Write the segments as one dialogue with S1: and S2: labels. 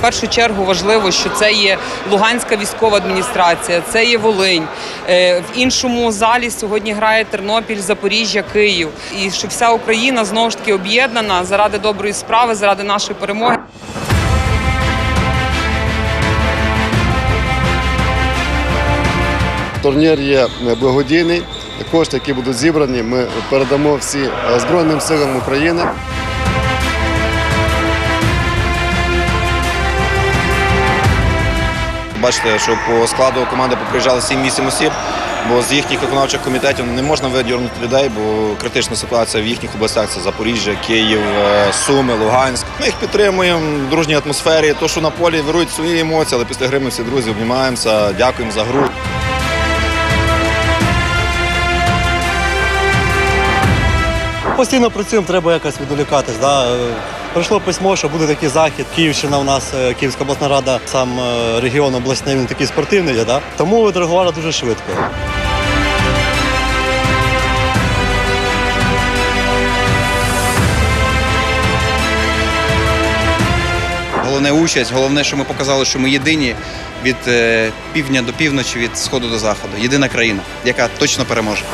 S1: першу чергу важливо, що це є Луганська військова адміністрація, це є Волинь. Е, В іншому залі сьогодні грає Тернопіль, Запоріжжя, Київ. І щоб вся Україна знову ж таки об'єднана заради доброї справи, заради нашої перемоги.
S2: Турнір є благодійний. Кошти, які будуть зібрані, ми передамо всі е, Збройним силам України.
S3: Бачите, що по складу команди поприїжджали 7-8 осіб, бо з їхніх виконавчих комітетів не можна видірнути людей, бо критична ситуація в їхніх областях це Запоріжжя, Київ, е, Суми, Луганськ. Ми їх підтримуємо в дружній атмосфері. То, що на полі вирують свої емоції, але після гри ми всі друзі обнімаємося, дякуємо за гру.
S4: Постійно працюємо, треба якось відволікатись. Да? Прийшло письмо, що буде такий захід. Київщина у нас, е, Київська обласна рада, сам е, регіон обласний, він такий спортивний є. Да? Тому відреагували дуже швидко.
S5: Головне участь, головне, що ми показали, що ми єдині від е, півдня до півночі, від сходу до заходу. Єдина країна, яка точно переможе.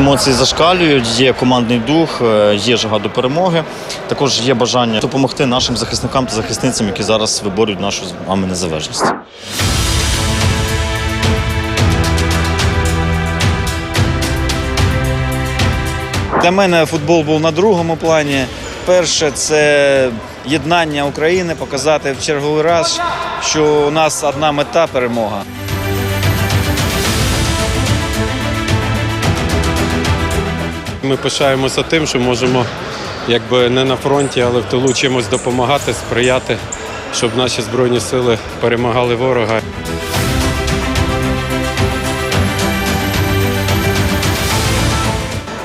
S6: Емоції зашкалюють, є командний дух, е, є жага до перемоги. Також є бажання допомогти нашим захисникам та захисницям, які зараз виборюють нашу з вами незалежність.
S5: Для мене футбол був на другому плані. Перше це єднання України, показати в черговий раз, що у нас одна мета перемога.
S7: Ми пишаємося тим, що можемо якби не на фронті, але в тилу чимось допомагати, сприяти, щоб наші збройні сили перемагали ворога.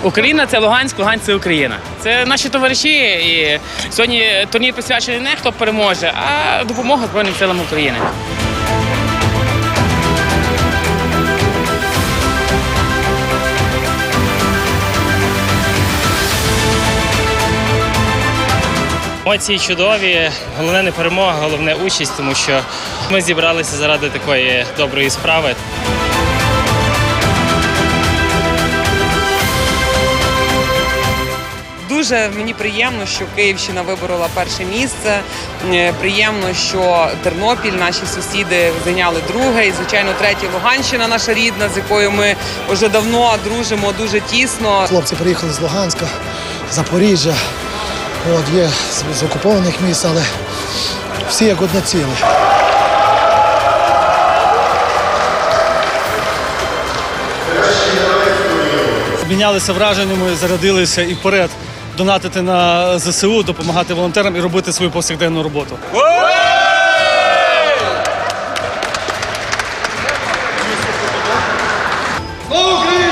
S8: Україна це Луганськ, Луганськ це Україна. Це наші товариші. І сьогодні турнір присвячений не хто переможе, а допомога Збройним силам України. Емоції чудові, головне не перемога, головне участь, тому що ми зібралися заради такої доброї справи.
S1: Дуже мені приємно, що Київщина виборола перше місце. Е, Приємно, що Тернопіль, наші сусіди, зайняли друге. І, звичайно, третє Луганщина, наша рідна, з якою ми вже давно дружимо дуже тісно.
S9: Хлопці приїхали з Луганська, Запоріжжя. От, Є з окупованих місць, але всі як одне ціле.
S4: Мінялися враженнями, зарядилися і вперед донатити на ЗСУ, допомагати волонтерам і робити свою повсякденну роботу.
S8: Україна!